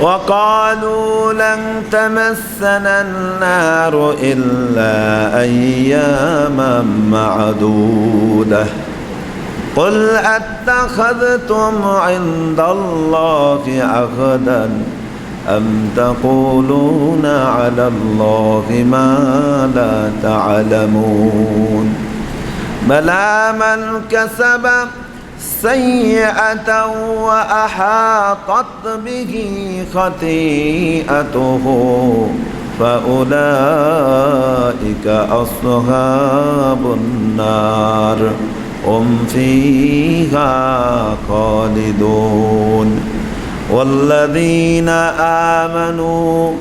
وقالوا لن تمسنا النار إلا أياما معدودة. قل أتخذتم عند الله عهدا أم تقولون على الله ما لا تعلمون. بلى من كسب سيئة وأحاطت به خطيئته فأولئك أصحاب النار هم فيها خالدون. والذين آمنوا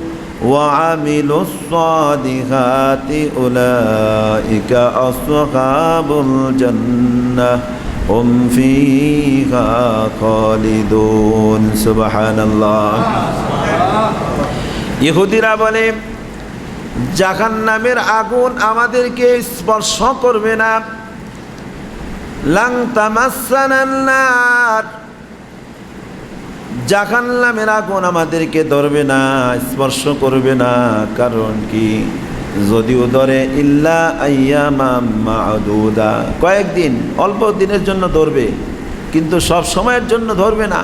وعملوا الصالحات أولئك أصحاب الجنة هم فيها خالدون سبحان الله ইহুদিরা বলে জাহান নামের আগুন আমাদেরকে স্পর্শ করবে না লাং তামাসানান্নার জাহান নামের আগুন আমাদেরকে ধরবে না স্পর্শ করবে না কারণ কি যদিও ধরে, ইল্লা আইয়ামা কয়েকদিন, অল্প দিনের জন্য ধরবে, কিন্তু সব সময়ের জন্য ধরবে না।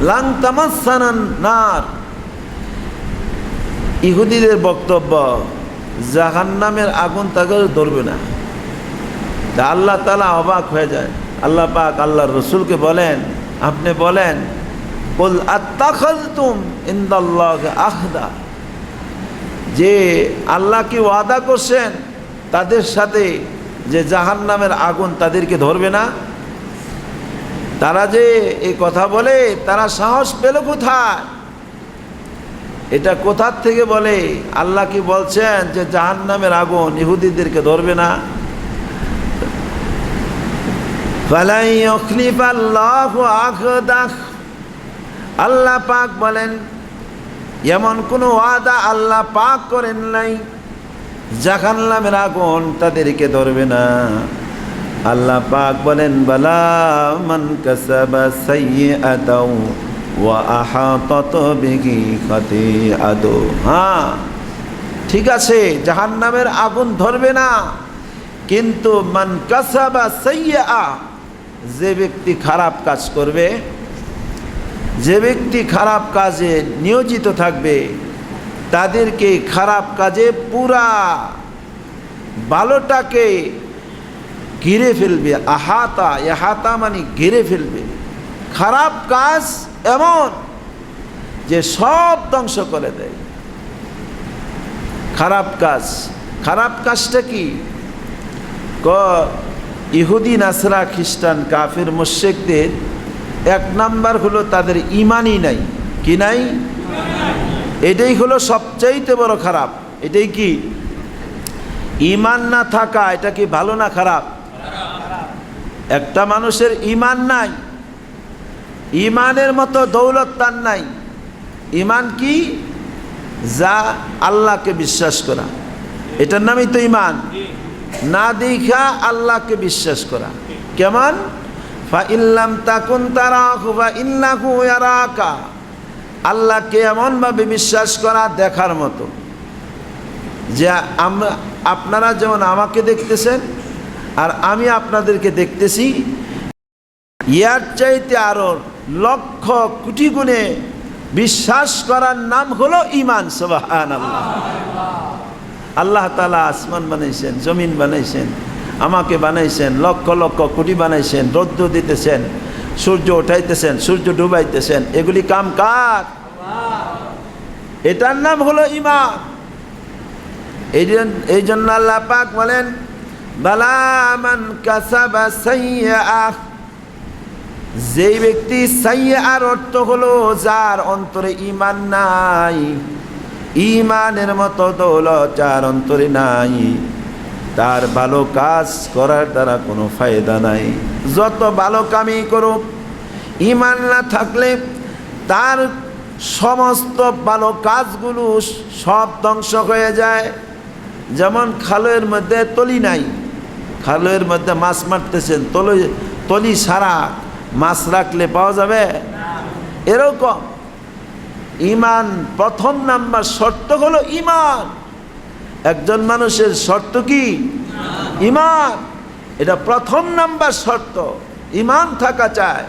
লাং তামাসানান নার। ইহুদিদের বক্তব্য জাহান নামের আগুন তাকে ধরবে না। তা আল্লাহ তালা অবাক হয়ে যায়। আল্লাহ পাক আল্লাহর রসুলকে বলেন, আপনি বলেন বল আত্মাখলতুম ইন্দাল্লাহ আহদা। যে আল্লাহ কি ওয়াদা করছেন, তাদের সাথে যে জাহান নামের আগুন তাদেরকে ধরবে না। তারা যে এই কথা বলে, তারা সাহস পেল কোথায়? এটা কোথার থেকে বলে? আল্লাহ কি বলছেন যে জাহান নামের আগুন ইহুদিদেরকে ধরবে না? আল্লাহ পাক বলেন এমন কোনো ওয়াদা আল্লাহ পাক করেন নাই জাহান নামের আগুন তাদেরকে ধরবে না। আল্লাহ পাক বলেন, বালা মান কাসাবা সাইয়্যাতাও ওয়া আহাতাত বিহি খাতিআতু। হ্যাঁ ঠিক আছে, জাহান্নামের আগুন ধরবে না, কিন্তু মান কাসাবা সাইয়্যা যে ব্যক্তি খারাপ কাজ করবে যে ব্যক্তি খারাপ কাজে নিয়োজিত থাকবে, তাদেরকে খারাপ কাজে পুরা ভালোটাকে ঘিরে ফেলবে, আহাতা, এহাতা মানে ঘিরে ফেলবে। খারাপ কাজ এমন যে সব ধ্বংস করে দেয়। খারাপ কাজ, খারাপ কাজটা কি? ক, ইহুদি, নাসরা, খ্রিস্টান, কাফির মোশেকদের এক নাম্বার হলো তাদের ইমানই নাই। কি নাই? এটাই হলো সবচাইতে বড় খারাপ। এটাই কি? ইমান না থাকা, এটা কি ভালো না খারাপ? একটা মানুষের ইমান নাই। ইমানের মতো দৌলত তার নাই। ইমান কি? যা আল্লাহকে বিশ্বাস করা। এটার নামই তো ইমান। না দেখা আল্লাহকে বিশ্বাস করা। কেমন? ফা ইল্লাম তাকুন তারা বা ইল্লাহু আল্লাহকে এমনভাবে বিশ্বাস করা দেখার মতো। যে আমরা আপনারা যেমন আমাকে দেখতেছেন, আর আমি আপনাদেরকে দেখতেছি, ইয়ার চাইতে আরও লক্ষ কোটি গুণে বিশ্বাস করার নাম হলো ইমান সবাহান আল্লাহ আল্লাহ তালা আসমান বানাইছেন, জমিন বানাইছেন আমাকে বানাইছেন, লক্ষ লক্ষ কোটি বানাইছেন, রৌদ্র দিতেছেন, সূর্য উঠাইতেছেন, সূর্য ডুবাইতেছেন, এগুলি কাম কার? এটার নাম হলো ইমান এই জন- এই জন্য আল্লাহ পাক বলেন বালামান কাসাবা সাইয়্যাহ। যেই ব্যক্তি সাইয়ার অর্থ হলো যার অন্তরে ইমান নাই ইমানের মতো দৌলত যার অন্তরে নাই। তার ভালো কাজ করার দ্বারা কোনো ফায়দা নাই। যত ভালো কামই করুক ইমান না থাকলে তার সমস্ত ভালো কাজগুলো সব ধ্বংস হয়ে যায়। যেমন খালের মধ্যে তলি নাই, খালের মধ্যে মাছ মারতেছেন, তলি তলি সারা মাছ রাখলে পাওয়া যাবে? এরকম। ইমান প্রথম নাম্বার শর্ত হলো ইমান একজন মানুষের শর্ত কি? ইমান। এটা প্রথম নাম্বার শর্ত। ইমান থাকা চায়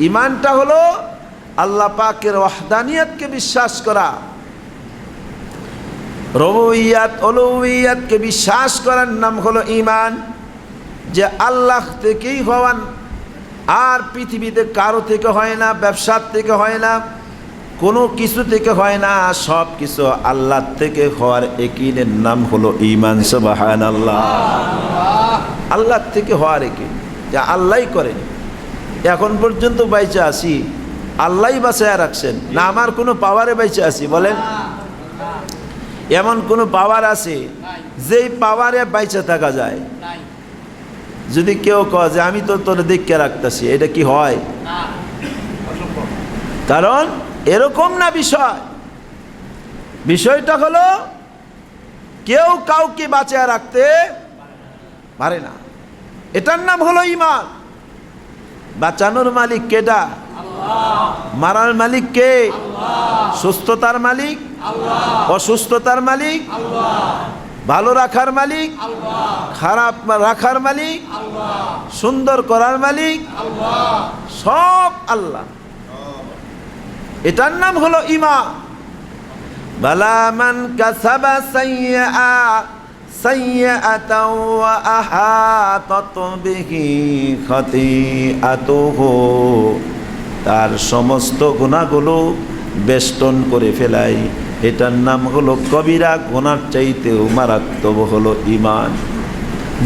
ইমানটা হলো আল্লাহ পাকের ওয়াহদানিয়াতকে বিশ্বাস করা। রবইয়াত অলৌইয়াতকে বিশ্বাস করার নাম হলো ইমান। যে আল্লাহ থেকেই হওয়ান। আর পৃথিবীতে কারও থেকে হয় না, ব্যবসার থেকে হয় না। কোনো কিছু থেকে হয় না সব কিছু আল্লাহ থেকে হওয়ার একিনের নাম হলো ইমান সবাহান আল্লাহ আল্লাহ থেকে হওয়ার একিন যে আল্লাহই করেন। এখন পর্যন্ত বাইচে আসি আল্লাহই বাঁচায় রাখছেন না আমার কোনো পাওয়ারে বাইচে আসি বলেন। এমন কোনো পাওয়ার আছে যেই পাওয়ারে বাইচে থাকা যায়। যদি কেউ কয় যে আমি তো তোর দেখে রাখতেছি এটা কি হয়? কারণ এরকম না বিষয়। বিষয়টা হলো কেউ কাউকে বাঁচিয়ে রাখতে পারে না। এটার নাম হলো ইমান বাঁচানোর মালিক কেডা মারার মালিক কে? সুস্থতার মালিক? অসুস্থতার মালিক? ভালো রাখার মালিক? খারাপ রাখার মালিক? সুন্দর করার মালিক? সব আল্লাহ। এটার নাম হলো ইমা। বালামান কাসাবা খাতিআতুহু। তার সমস্ত গুণাগুলো বেষ্টন করে ফেলাই। এটার নাম হলো কবিরা গুণার চাইতেও মারাত্মক হলো ইমান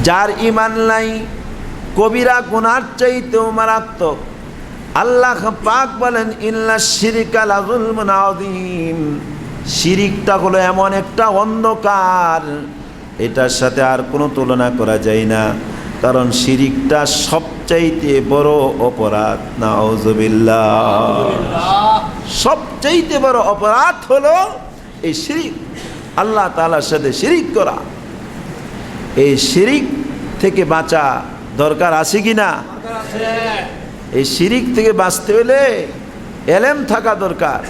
যার ইমান নাই, কবিরা গুণার চাইতেও মারাত্মক। আল্লাহ পাক বলেন ইল্লা শিরিকাল আযুলমুন আযীম। শিরিকটা হলো এমন একটা অন্ধকার, এটার সাথে আর কোনো তুলনা করা যায় না, কারণ শিরিকটা সবচাইতে বড় অপরাধ। নাউজুবিল্লাহ সবচাইতে বড় অপরাধ হলো এই শিরিক, আল্লাহ তাআলার সাথে শিরিক করা। এই শিরিক থেকে বাঁচা দরকার আছে কি না এই শিরিক থেকে বাঁচতে হলে এলেম থাকা দরকার।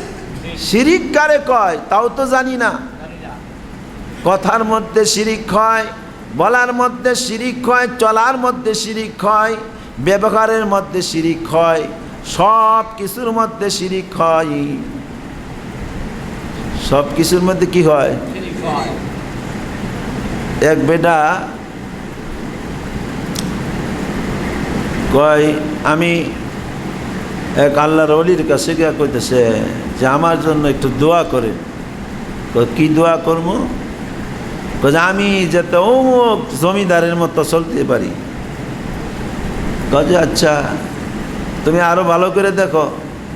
শিরিক কারে কয়? তাও তো জানি না। কথার মধ্যে শিরিক হয় বলার মধ্যে শিরিক হয় চলার মধ্যে শিরিক হয় ব্যবহারের মধ্যে শিরিক হয় সব কিছুর মধ্যে শিরিক হয়। সব কিছুর মধ্যে কি হয়? এক বেটা কয়, আমি এক আল্লাহর অলির কাছে গিয়া কইতেছে যে আমার জন্য একটু দোয়া করে। কি দোয়া করব যে আমি যাতে অমুক জমিদারের মতো চলতে পারি। যে আচ্ছা তুমি আরও ভালো করে দেখো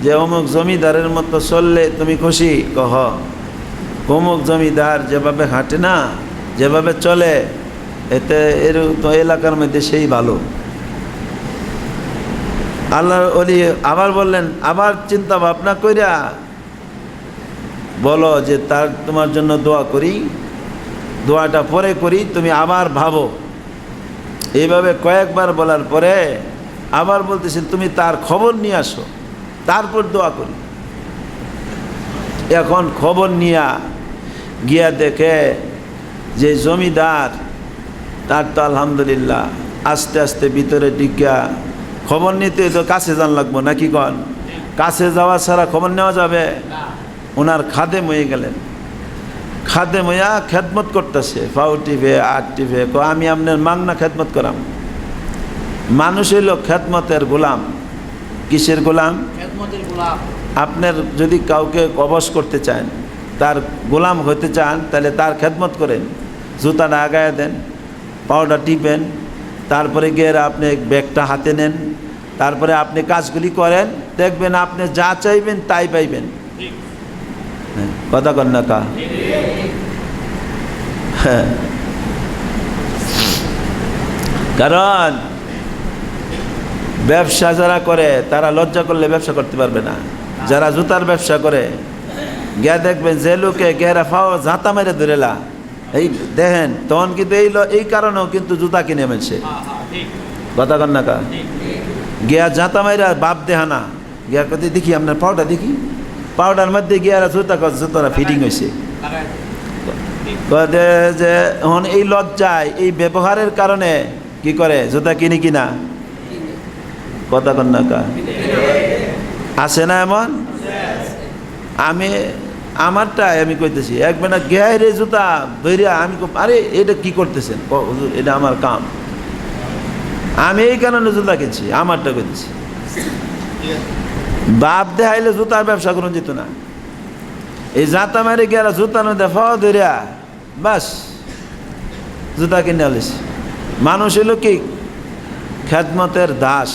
যে অমুক জমিদারের মতো চললে তুমি খুশি? কহ, অমুক জমিদার যেভাবে হাঁটে না, যেভাবে চলে, এতে এর তো এলাকার মধ্যে সেই ভালো। আল্লাহ অলি আবার বললেন, আবার চিন্তা ভাবনা কইরা বলো যে তার, তোমার জন্য দোয়া করি, দোয়াটা পরে করি, তুমি আবার ভাবো। এইভাবে কয়েকবার বলার পরে আবার বলতেছেন তুমি তার খবর নিয়ে আসো, তারপর দোয়া করি। এখন খবর নিয়া গিয়া দেখে যে জমিদার, তার তো আলহামদুলিল্লাহ, আস্তে আস্তে ভিতরে ডিগা খবর নিতে তো কাছে যান লাগবো নাকি কন? কাছে যাওয়া ছাড়া খবর নেওয়া যাবে? ওনার খাদে ময়ে গেলেন। খাদে ময়া খেদমত করতেছে ফাউ টিভে আট টিভে ক আমি আপনার মাংনা খেদমত করাম। মানুষ হইল খেদমতের গোলাম। কিসের গোলাম? আপনার যদি কাউকে কবশ করতে চান তার গোলাম হতে চান তাহলে তার খেদমত করেন। জুতাটা আগায় দেন পাউডার টিপেন তারপরে গিয়ে আপনি ব্যাগটা হাতে নেন তারপরে আপনি কাজগুলি করেন দেখবেন আপনি যা চাইবেন তাই পাইবেন। হ্যাঁ, কথা কন না কা? হ্যাঁ। কারণ ব্যবসা যারা করে তারা লজ্জা করলে ব্যবসা করতে পারবে না। যারা জুতার ব্যবসা করে গিয়া দেখবেন যে লোকে গেরা ফাও ঝাঁতা মেরে ধরেলা। এই দেখেন তখন কিন্তু এই ল- এই কারণেও কিন্তু জুতা কিনে মেলছে হ্যাঁ হ্যাঁ কথা কন না কা? গিয়া ঝাঁতা মাইরা বাপ দেহানা গিয়া কতে দেখি আপনার পাউডার দেখি। পাউডার মধ্যে গিয়া জুতা কর জুতারা ফিটিং হয়েছে যে- এখন এই লজ্জায় এই ব্যবহারের কারণে কি করে? জুতা কিনি কিনা কথা কন্যা কা? আছে না এমন? আমি আমারটাই আমি কইতেছি না গেহাইরে জুতা বেরিয়া আমি আরে, এটা কি করতেছেন? এটা আমার কাম। আমি এই কারণে জুতা কিনছি, আমারটা কইতেছি। বাপ দেখাইলে জুতার ব্যবসা করুন যেত না। এই জাতা মারি গেল জুতা নদে দেখ ধরিয়া বাস, জুতা কিনে আলিস। মানুষ হলো কি? খ্যাতমতের দাস।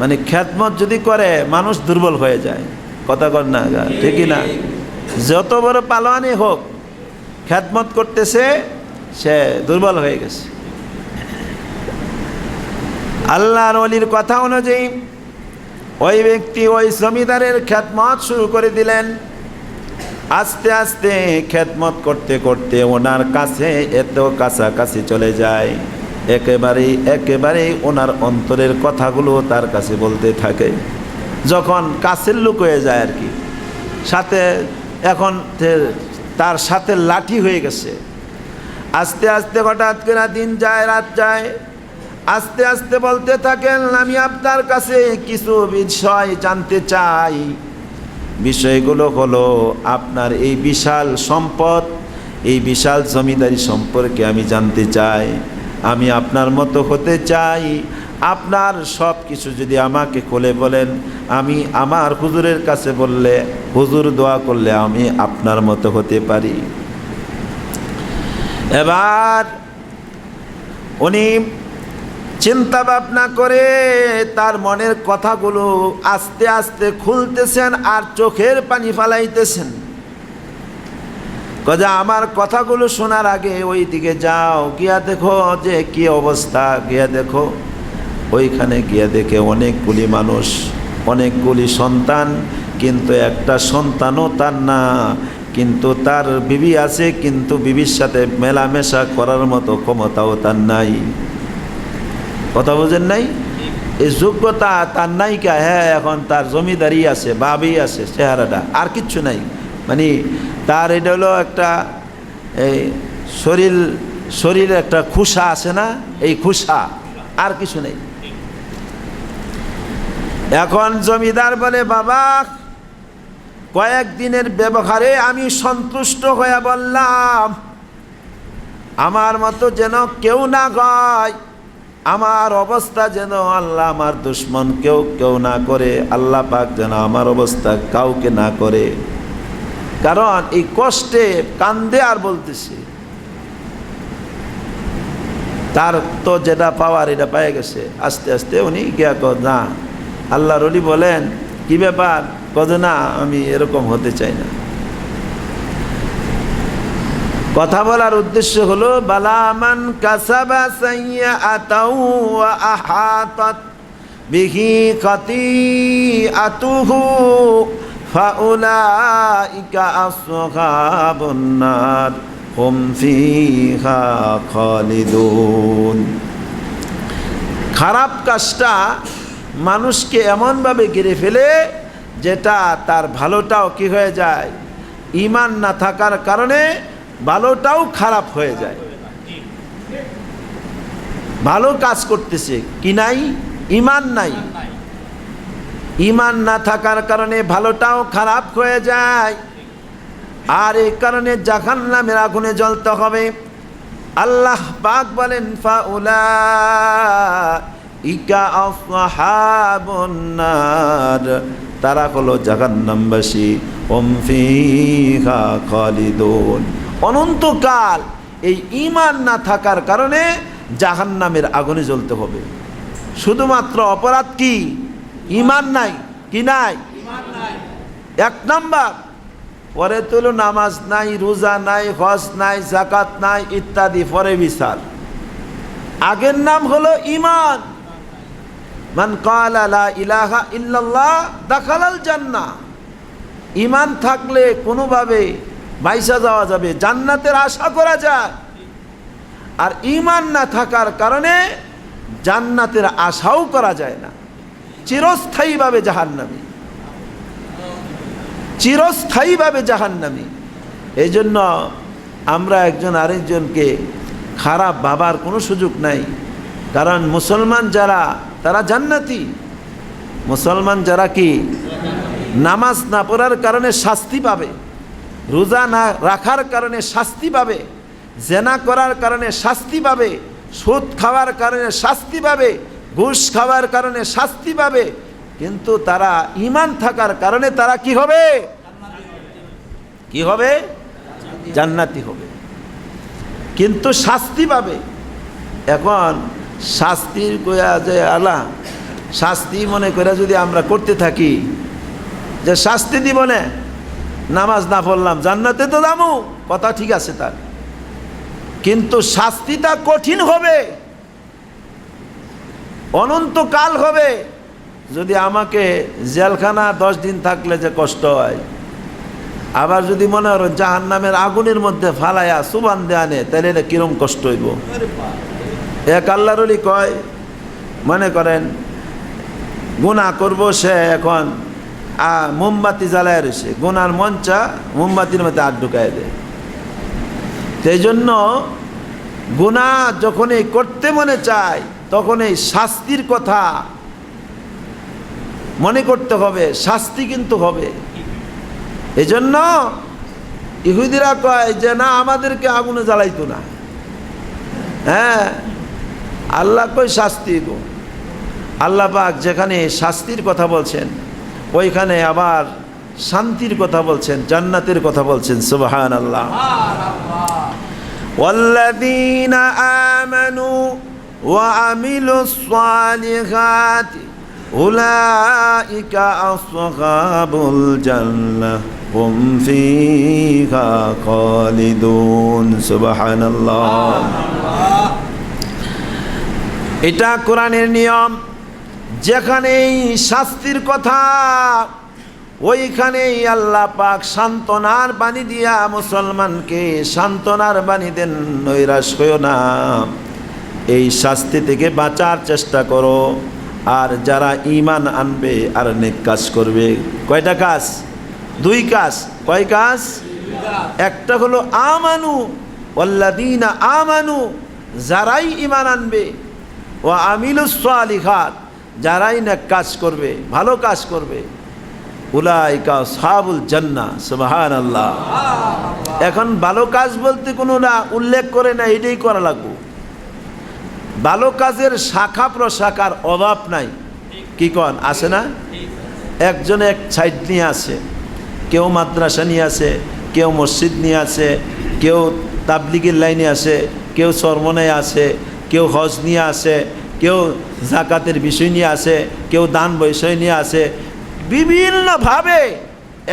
মানে খ্যাতমত যদি করে, মানুষ দুর্বল হয়ে যায়। কথা কর না ঠিকই না? যত বড় পালোয়ানি হোক খ্যাতমত করতেছে, সে দুর্বল হয়ে গেছে। আল্লাহর অলির কথা অনুযায়ী, ওই ব্যক্তি ওই জমিদারের খ্যাতমত শুরু করে দিলেন। আস্তে আস্তে খেদমত করতে করতে ওনার কাছে এত কাছাকাছি চলে যায়। একেবারেই একেবারেই ওনার অন্তরের কথাগুলো তার কাছে বলতে থাকে। যখন কাছের লোক হয়ে যায় আর কি। সাথে এখন তার সাথে লাঠি হয়ে গেছে। আস্তে আস্তে হঠাৎ করে দিন যায়, রাত যায়। আস্তে আস্তে বলতে থাকেন, আমি আপনার কাছে কিছু বিষয় জানতে চাই। বিষয়গুলো হলো আপনার এই বিশাল সম্পদ, এই বিশাল জমিদারি সম্পর্কে আমি জানতে চাই। আমি আপনার মতো হতে চাই। আপনার সব কিছু যদি আমাকে খুলে বলেন, আমি আমার হুজুরের কাছে বললে, হুজুর দোয়া করলে আমি আপনার মতো হতে পারি। এবার উনি চিন্তা ভাবনা করে তার মনের কথাগুলো আস্তে আস্তে খুলতেছেন আর চোখের পানি ফালাইতেছেন। কজা আমার কথাগুলো শোনার আগে ওই দিকে যাও, গিয়া দেখো যে কি অবস্থা, গিয়া দেখো। ওইখানে গিয়া দেখে অনেকগুলি মানুষ, অনেকগুলি সন্তান, কিন্তু একটা সন্তানও তার না। কিন্তু তার বিবি আছে, কিন্তু বিবির সাথে মেলামেশা করার মতো ক্ষমতাও তার নাই। কথা বুঝেন নাই? এই যোগ্যতা তার নায়িকা হ্যাঁ এখন তার জমিদারি আছে, বাবি আছে, চেহারাটা, আর কিচ্ছু নাই। মানে তার এটা হলো একটা, এই শরীর, শরীরে একটা খুশা আছে না? এই খুশা, আর কিছু নেই। এখন জমিদার বলে, বাবা, কয়েকদিনের ব্যবহারে আমি সন্তুষ্ট হয়ে বললাম, আমার মতো যেন কেউ না গয় আমার অবস্থা যেন আল্লাহ আমার দুশ্মন কেউ কেউ না করে, আল্লাহ পাক যেন আমার অবস্থা কাউকে না করে। কারণ এই কষ্টে কান্দে আর বলতেছে, তার তো যেটা পাওয়ার, এটা পেয়ে গেছে। আস্তে আস্তে উনি গিয়া না আল্লাহ রলি বলেন, কি ব্যাপার? কদ না, আমি এরকম হতে চাই না। কথা বলার উদ্দেশ্য হলো বালামান কাসাবা সাইয়া আতাউ আহাতাত বিহি খাতিআতুহু ফাউলাইকা আসহাবুন নার হুম ফিহা খালিদুন। খারাপ কাজটা মানুষকে এমনভাবে ঘিরে ফেলে যেটা তার ভালোটাও কি হয়ে যায়? ইমান না থাকার কারণে ভালোটাও খারাপ হয়ে যায়। ভালো কাজ করতেছে, কি নাই? ইমান নাই। ইমান না থাকার কারণে ভালোটাও খারাপ হয়ে যায়। আর এই কারণে জাহান নামের আগুনে জ্বলতে হবে। আল্লাহ পাক বলেন, ফাউলা ইকা আসহাবুন্নার তারা হলো জাহান্নামবাসী। ওম খালিদুন। অনন্তকাল এই ইমান না থাকার কারণে জাহান্নামের আগুনে জ্বলতে হবে। শুধুমাত্র অপরাধ কি? ইমান নাই কি নাই? এক নাম্বার, পরে তুল নামাজ নাই, রোজা নাই, হজ নাই জাকাত নাই, ইত্যাদি, পরে বিচার। আগের নাম হলো ইমান মান কালা ইলাহা ইল্লাল্লাহ দাখালাল জান্নাহ। ইমান থাকলে কোনোভাবে বাইসা যাওয়া যাবে, জান্নাতের আশা করা যায়। আর ইমান না থাকার কারণে জান্নাতের আশাও করা যায় না। চিরস্থায়ীভাবে জাহান্নামী। চিরস্থায়ীভাবে জাহান্নামী। এই জন্য আমরা একজন আরেকজনকে খারাপ ভাবার কোনো সুযোগ নাই। কারণ মুসলমান যারা তারা জান্নাতি। মুসলমান যারা কি নামাজ না পড়ার কারণে শাস্তি পাবে, রোজা না রাখার কারণে শাস্তি পাবে, জেনা করার কারণে শাস্তি পাবে, সুদ খাওয়ার কারণে শাস্তি পাবে, ঘুষ খাওয়ার কারণে শাস্তি পাবে, কিন্তু তারা ইমান থাকার কারণে তারা কি হবে? কি হবে? জান্নাতি হবে। কিন্তু শাস্তি পাবে। এখন শাস্তির কয়া যে আলা শাস্তি মনে করে যদি আমরা করতে থাকি, যে শাস্তি দিব না, নামাজ না পড়লাম, জান্নাতে তো দামু কথা ঠিক আছে তার। কিন্তু শাস্তিটা কঠিন হবে, অনন্তকাল হবে, যদি আমাকে জেলখানা দশ দিন থাকলে যে কষ্ট হয়, আবার যদি মনে করেন জাহান নামের আগুনের মধ্যে ফালাইয়া সুবান দেয়ানে তাহলে কিরম কষ্ট হইব? এক আল্লাহরলি কয়? মনে করেন গুণা করব সে এখন, আ, মোমবাতি জ্বালায় রয়েছে। গুনার মঞ্চা মোমবাতির মধ্যে আগ ঢুকায় দেয়। সেই জন্য গুণা যখনই করতে মনে চায় তখন এই শাস্তির কথা মনে করতে হবে, শাস্তি কিন্তু হবে। এজন্য ইহুদিরা কয় যে, না, আমাদেরকে আগুনে জ্বালাইতো না। হ্যাঁ? আল্লাহ কই শাস্তি গো আল্লাহ পাক যেখানে শাস্তির কথা বলছেন ওইখানে আবার শান্তির কথা বলছেন জান্নাতের কথা বলছেন সুবাহান আল্লাহ والذين آمنوا وعملوا الصالحات أولئك أصحاب الجنة هم فيها خالدون سبحان الله এটা কোরআনের নিয়ম। যেখানেই শাস্তির কথা, ওইখানেই আল্লাহ পাক সান্ত্বনার বাণী দিয়া মুসলমানকে সান্ত্বনার বাণী দেন, নৈরাশ হইও না। এই শাস্তি থেকে বাঁচার চেষ্টা করো। আর যারা ইমান আনবে আর নেক কাজ করবে, কয়টা কাজ? দুই কাজ। কয় কাজ? একটা হলো আমানু ওল্লাদিনা আমানু, যারাই ইমান আনবে ও আমিলুসালিখাত যারাই নেক কাজ করবে ভালো কাজ করবে উলাইকা সাহাবুল জান্না সুবাহান আল্লাহ এখন ভালো কাজ বলতে কোনো না উল্লেখ করে না এটাই করা লাগবে। ভালো কাজের শাখা প্রশাখার অভাব নাই। কি কন আছে না? একজন এক সাইড নিয়ে আছে কেউ মাদ্রাসা নিয়ে আছে কেউ মসজিদ নিয়ে আছে কেউ তাবলিগের লাইনে আছে কেউ সরমনায় আছে কেউ হজ নিয়ে আসে কেউ জাকাতের বিষয় নিয়ে আসে কেউ দান বিষয় নিয়ে আসে বিভিন্নভাবে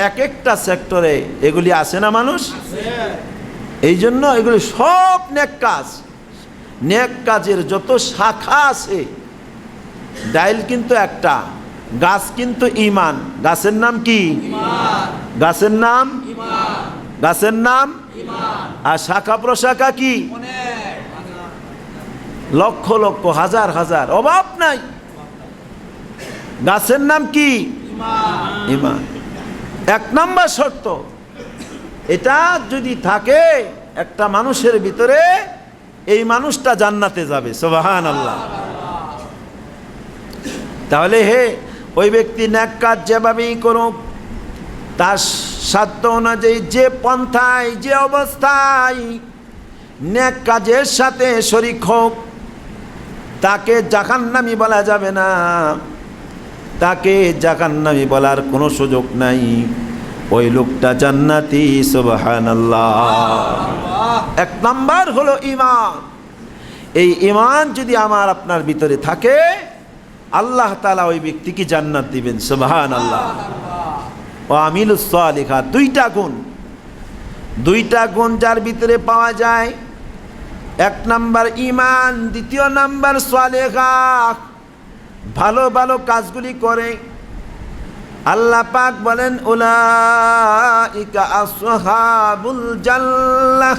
এক একটা সেক্টরে এগুলি আসে না মানুষ? এই জন্য এগুলি সব নেক কাজ। নেক কাজের যত শাখা আছে ডাইল কিন্তু একটা গাছ কিন্তু ইমান। গাছের নাম কি? গাছের নাম? গাছের নাম? আর শাখা প্রশাখা কি? লক্ষ লক্ষ হাজার হাজার। অভাব নাই। গাছের নাম কি? ইমান। এক নাম্বার শর্ত এটা যদি থাকে একটা মানুষের ভিতরে এই মানুষটা জান্নাতে যাবে সোবাহান আল্লাহ তাহলে হে ওই ব্যক্তি ন্যাক কাজ যেভাবেই করুক তার সাধ্য অনুযায়ী যে পন্থায় যে অবস্থায় ন্যাক কাজের সাথে শরিক হোক তাকে জাহান্নামি বলা যাবে না। তাকে জাহান্নামি বলার কোনো সুযোগ নাই। ওই লোকটা জান্নাতি, সুবহানাল্লাহ। এক নাম্বার হলো ইমান এই ইমান যদি আমার আপনার ভিতরে থাকে, আল্লাহ তালা ওই ব্যক্তিকে জান্নাত দিবেন সুবহান আল্লাহ ও আমিলুসালিখা দুইটা গুণ। দুইটা গুণ যার ভিতরে পাওয়া যায় এক নাম্বার ইমান দ্বিতীয় নাম্বার সালেখা ভালো ভালো কাজগুলি করে। আল্লাহ পাক বলেন, উলাইকা আসহাবুল জান্নাহ।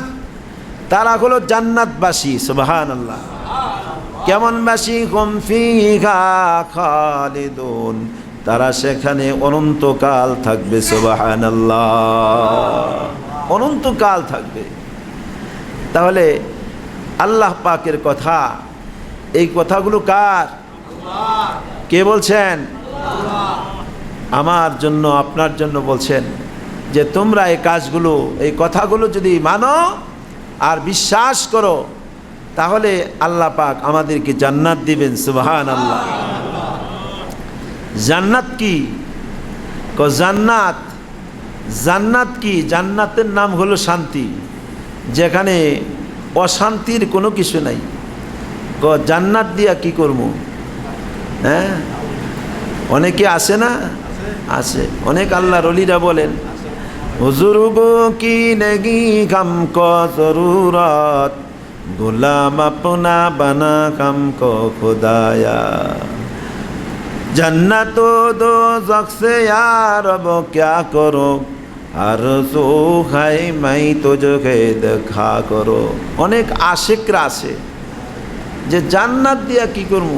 তারা হলো জান্নাতবাসী, সুবহানাল্লাহ। কেমন বাসী? হুম ফিহা খালিদুন। তারা সেখানে অনন্তকাল থাকবে সোবাহান অনন্তকাল থাকবে। তাহলে আল্লাহ পাকের কথা। এই কথাগুলো কার? কে বলছেন? আমার জন্য, আপনার জন্য বলছেন যে তোমরা এই কাজগুলো, এই কথাগুলো যদি মানো আর বিশ্বাস করো, তাহলে আল্লাহ পাক আমাদেরকে জান্নাত দিবেন সুবাহান আল্লাহ জান্নাত কি? ক, জান্নাত। জান্নাত কি? জান্নাতের নাম হলো শান্তি। যেখানে অশান্তির কোনো কিছু নাই। ক জান্নাত দিয়া কি করব হ্যাঁ? অনেকে আসে না? আছে। অনেক আল্লাহ রলিরা বলেন জান্নাত গো, কি নেগি কাম বানা কাম খোদায়া। দো আর রব করো আর খাই মাই তো যোগে দেখা করো। অনেক আশেকরা আছে যে জান্নাত দিয়া কি করব?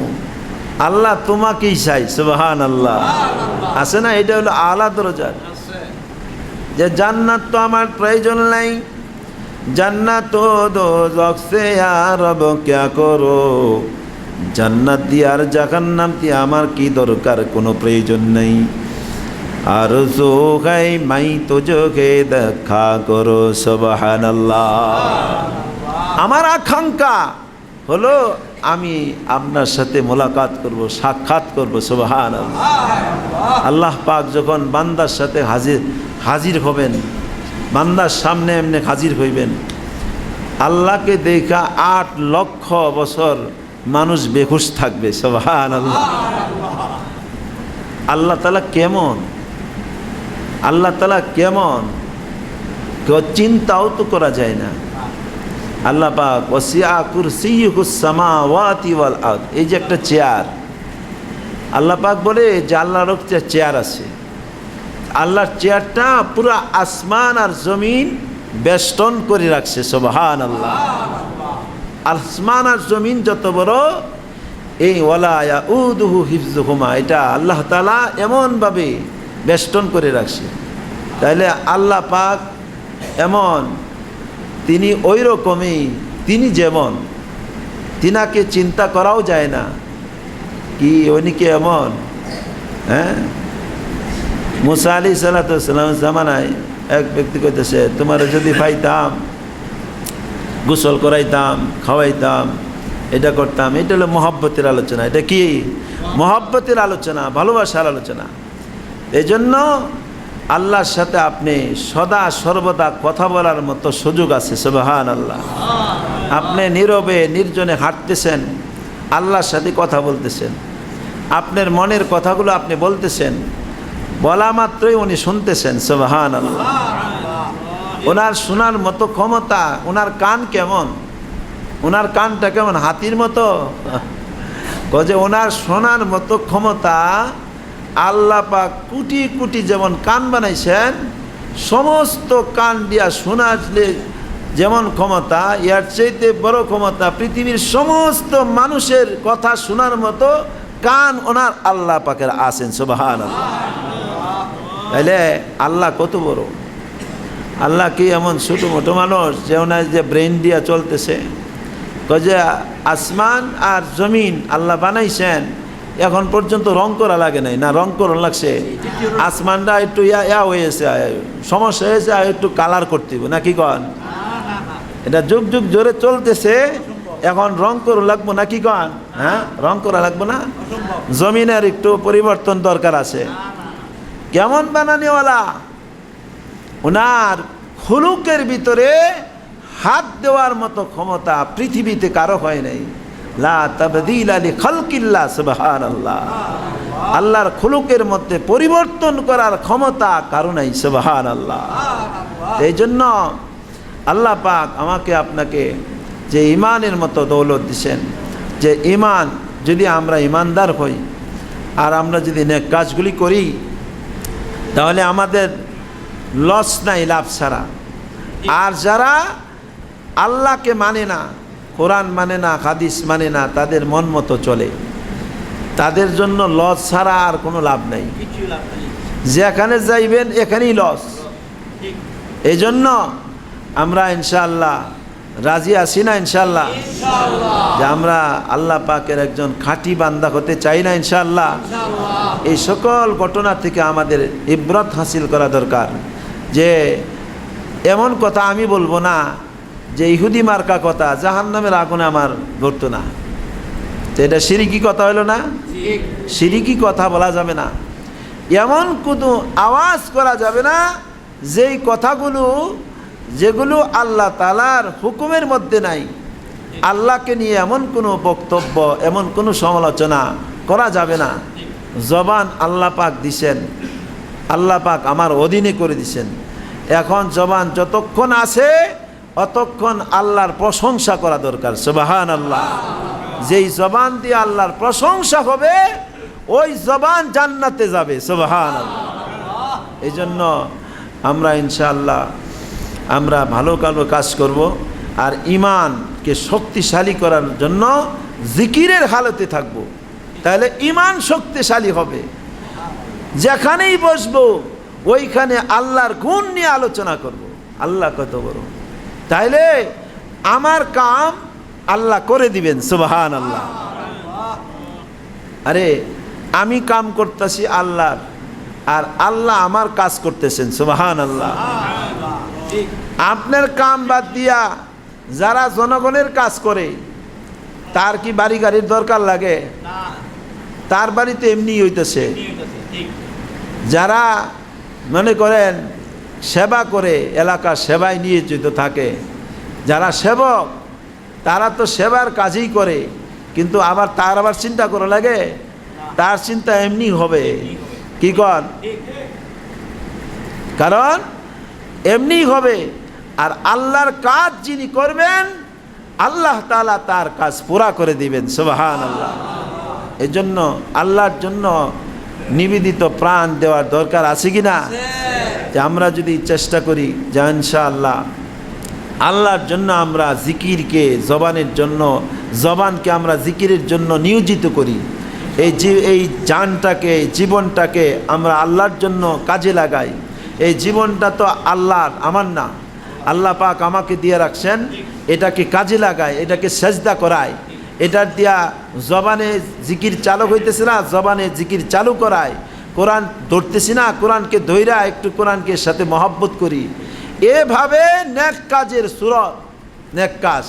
আল্লাহ তোমাকেই চাই সুবাহান আল্লাহ আছে না? এটা হলো আলা দরজার যে জান্নাত তো আমার প্রয়োজন নাই জান্নাত দো জগসে আর রব ক্যা করো? জান্নাত দিয়ে আর জাহান্নাম দিয়ে আমার কি দরকার? কোনো প্রয়োজন নেই। আর সোগাই মাই তো যোগে দেখা করো সবাহান আমার আকাঙ্ক্ষা হলো আমি আপনার সাথে মোলাকাত করব, সাক্ষাৎ করব সুবাহান আল্লাহ পাক যখন বান্দার সাথে হাজির হাজির হবেন, বান্দার সামনে এমনি হাজির হইবেন, আল্লাহকে দেখা আট লক্ষ বছর মানুষ বেহুশ থাকবে সোহান আল্লাহ আল্লাহ তালা কেমন? আল্লাহ তালা কেমন? কেউ চিন্তাও তো করা যায় না। আল্লাহ পাক ওসিয়া কুরসিমাওয়াতি ওয়াল আরদ। এই যে একটা চেয়ার। আল্লাহ পাক বলে যে আল্লাহর একটা চেয়ার আছে। আল্লাহর চেয়ারটা পুরো আসমান আর জমিন বেষ্টন করে রাখছে সোবাহান আল্লাহ আসমান আর জমিন যত বড়, এই ওয়ালায়া উদুহু হিফজুহুমা এটা আল্লাহ তালা এমনভাবে বেষ্টন করে রাখছে। তাইলে আল্লাহ পাক এমন, তিনি ওই রকমই তিনি যেমন, তিনাকে চিন্তা করাও যায় না। কি উনি কি এমন? হ্যাঁ? মুসা আলি সাল্লাম জামানায় এক ব্যক্তি কইতেছে, তোমার যদি পাইতাম, গোসল করাইতাম, খাওয়াইতাম, এটা করতাম, এটা হলো মহব্বতের আলোচনা। এটা কি? মহব্বতের আলোচনা, ভালোবাসার আলোচনা। এই জন্য আল্লাহর সাথে আপনি সদা সর্বদা কথা বলার মতো সুযোগ আছে সুবাহান আল্লাহ আপনি নীরবে, নির্জনে হাঁটতেছেন, আল্লাহর সাথে কথা বলতেছেন। আপনার মনের কথাগুলো আপনি বলতেছেন, বলা মাত্রই উনি শুনতেছেন সুবাহান আল্লাহ ওনার শোনার মতো ক্ষমতা, ওনার কান কেমন? ওনার কানটা কেমন? হাতির মতো? যে ওনার শোনার মতো ক্ষমতা আল্লাহ পাক কুটি কুটি যেমন কান বানাইছেন, সমস্ত কান দিয়া শোনালে যেমন ক্ষমতা ইয়ার চাইতে বড় ক্ষমতা পৃথিবীর সমস্ত মানুষের কথা শোনার মতো কান ওনার আল্লাহ পাকের আসেন সুবাহান তাইলে আল্লাহ কত বড়? আল্লাহ কি এমন ছোটো মোটো মানুষ যে ওনার যে ব্রেন দিয়া চলতেছে? যে আসমান আর জমিন আল্লাহ বানাইছেন এখন পর্যন্ত রং করা লাগে নাই, না রং করা লাগছে। আসমানটা একটু ইয়া হয়েছে সমস্যা হয়েছে আর একটু কালার করতে হবে, না কি কন? এটা যুগ যুগ জোরে চলতেছে, এখন রং করা লাগবো, না কি কন? হ্যাঁ? রং করা লাগবো না? জমিনের একটু পরিবর্তন দরকার আছে। কেমন বানানিওয়ালা? ওনার খুলুকের ভিতরে হাত দেওয়ার মতো ক্ষমতা পৃথিবীতে কারও হয় নাই। লা তাবদিল আলী খালকিল্লা সুবহান আল্লাহ আল্লাহর খুলুকের মধ্যে পরিবর্তন করার ক্ষমতা কারও নাই সুবহান আল্লাহ এই জন্য আল্লাহ পাক আমাকে আপনাকে যে ইমানের মতো দৌলত দিছেন যে ইমান যদি আমরা ইমানদার হই আর আমরা যদি নেক কাজগুলি করি তাহলে আমাদের লস নাই লাভ ছাড়া। আর যারা আল্লাহকে মানে না কোরআন মানে না হাদিস মানে না তাদের মন মতো চলে। তাদের জন্য লস ছাড়া আর কোনো লাভ নাই। যেখানে যাইবেন এখানেই লস। এই জন্য আমরা ইনশাআল্লাহ রাজি আছি না ইনশাআল্লাহ? যে আমরা আল্লাহ পাকের একজন খাঁটি বান্দা হতে চাই না ইনশাল্লাহ এই সকল ঘটনা থেকে আমাদের ইব্রত হাসিল করা দরকার। যে এমন কথা আমি বলব না যে ইহুদি মার্কা কথা জাহান নামের আগুনে আমার ধরতো না। তো এটা সিরিকি কথা হলো না? সিরিকি কথা বলা যাবে না। এমন কোনো আওয়াজ করা যাবে না, যেই কথাগুলো, যেগুলো আল্লাহ তালার হুকুমের মধ্যে নাই। আল্লাহকে নিয়ে এমন কোনো বক্তব্য, এমন কোনো সমালোচনা করা যাবে না। জবান আল্লাহ পাক দিছেন। আল্লাহ পাক আমার অধীনে করে দিছেন। এখন জবান যতক্ষণ আছে অতক্ষণ আল্লাহর প্রশংসা করা দরকার সুবাহান আল্লাহ যেই জবান দিয়ে আল্লাহর প্রশংসা হবে, ওই জবান জান্নাতে যাবে সুবাহান আল্লাহ এই জন্য আমরা ইনশাআল্লাহ, আমরা ভালো কালো কাজ করব আর ইমানকে শক্তিশালী করার জন্য জিকিরের হালতে থাকব। তাহলে ইমান শক্তিশালী হবে। যেখানেই বসবো, ওইখানে আল্লাহর গুণ নিয়ে আলোচনা করব। আল্লাহ কত বড়। তাইলে আমার কাম আল্লাহ করে দিবেন সুবাহান আল্লাহ আরে, আমি কাম করতেছি আল্লাহর, আর আল্লাহ আমার কাজ করতেছেন সুবাহান আল্লাহ আপনার কাম বাদ দিয়া যারা জনগণের কাজ করে, তার কি বাড়ি গাড়ির দরকার লাগে? তার বাড়িতে এমনি হইতেছে। যারা মনে করেন সেবা করে এলাকার সেবায় নিয়োজিত থাকে। যারা সেবক, তারা তো সেবার কাজই করে, কিন্তু আবার তার আবার চিন্তা করা লাগে, তার চিন্তা এমনি হবে। কি কর কারণ এমনি হবে। আর আল্লাহর কাজ যিনি করবেন, আল্লাহ তালা তার কাজ পুরা করে দিবেন। সুবাহান আল্লাহ এজন্য, আল্লাহর জন্য নিবেদিত প্রাণ দেওয়ার দরকার আছে কি না যে আমরা যদি চেষ্টা করি, যে ইনশাআল্লাহ আল্লাহর জন্য আমরা জিকিরকে, জবানের জন্য, জবানকে আমরা জিকিরের জন্য নিয়োজিত করি। এই এই জানটাকে, জীবনটাকে আমরা আল্লাহর জন্য কাজে লাগাই। এই জীবনটা তো আল্লাহর, আমার না। আল্লাহ পাক আমাকে দিয়ে রাখছেন, এটাকে কাজে লাগায়, এটাকে সেজদা করায়। এটার দিয়া জবানে জিকির চালু হইতেছে না, জবানে জিকির চালু করায়। কোরআন ধরতেছি না, কোরআনকে ধৈরা একটু কোরআনকে সাথে মহব্বত করি। এভাবে ন্যাক কাজের সুরত, নেক কাজ।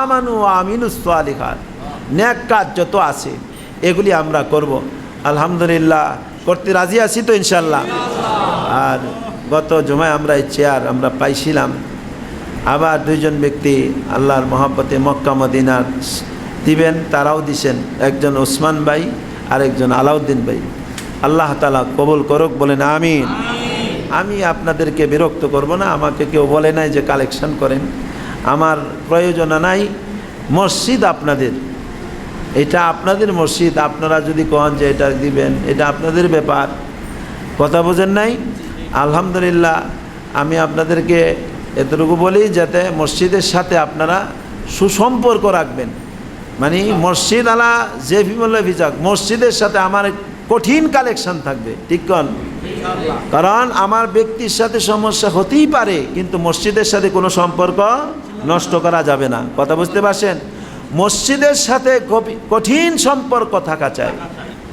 আমানু আমিনু সালিহাত। নেক কাজ যত আছে, এগুলি আমরা করব। আলহামদুলিল্লাহ, করতে রাজি আছি তো ইনশাল্লাহ আর গত জমায় আমরা এই চেয়ার আমরা পাইছিলাম। আবার দুইজন ব্যক্তি আল্লাহর মহাব্বতে মক্কা মদিনার দিবেন, তারাও দিছেন। একজন ওসমান ভাই আর একজন আলাউদ্দিন ভাই। আল্লাহ তালা কবুল করুক, বলেন আমিন। আমি আপনাদেরকে বিরক্ত করব না, আমাকে কেউ বলে নাই যে কালেকশন করেন। আমার প্রয়োজন নাই, মসজিদ আপনাদের। এটা আপনাদের মসজিদ, আপনারা যদি কন যে এটা দিবেন, এটা আপনাদের ব্যাপার। কথা বোঝেন নাই? আলহামদুলিল্লাহ, আমি আপনাদেরকে এতটুকু বলি যাতে মসজিদের সাথে আপনারা সুসম্পর্ক রাখবেন। মানে মসজিদ আলা যে ফিমল্লা ভিজাক মসজিদের সাথে আমার কঠিন কালেকশন থাকবে, ঠিক কন? কারণ আমার ব্যক্তির সাথে সমস্যা হতেই পারে, কিন্তু মসজিদের সাথে কোনো সম্পর্ক নষ্ট করা যাবে না। কথা বুঝতে পারছেন? মসজিদের সাথে কঠিন সম্পর্ক থাকা চাই।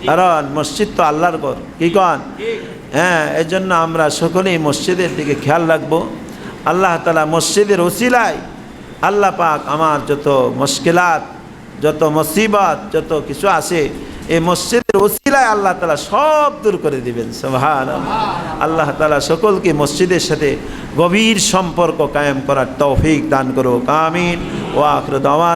কারণ মসজিদ তো আল্লাহর ঘর, কি কন? হ্যাঁ জন্য আমরা সকলেই মসজিদের দিকে খেয়াল রাখব। আল্লাহ তালা মসজিদের ওসিলায় আল্লাহ পাক আমার যত মুশকিলাত, যত মুসিবত, যত কিছু আছে, এই মসজিদের ওসিলায় আল্লাহ তালা সব দূর করে দিবেন সোহান আল্লাহ তালা সকলকে মসজিদের সাথে গভীর সম্পর্ক কায়েম করার তৌফিক দান করুক, আমিন। ও আখর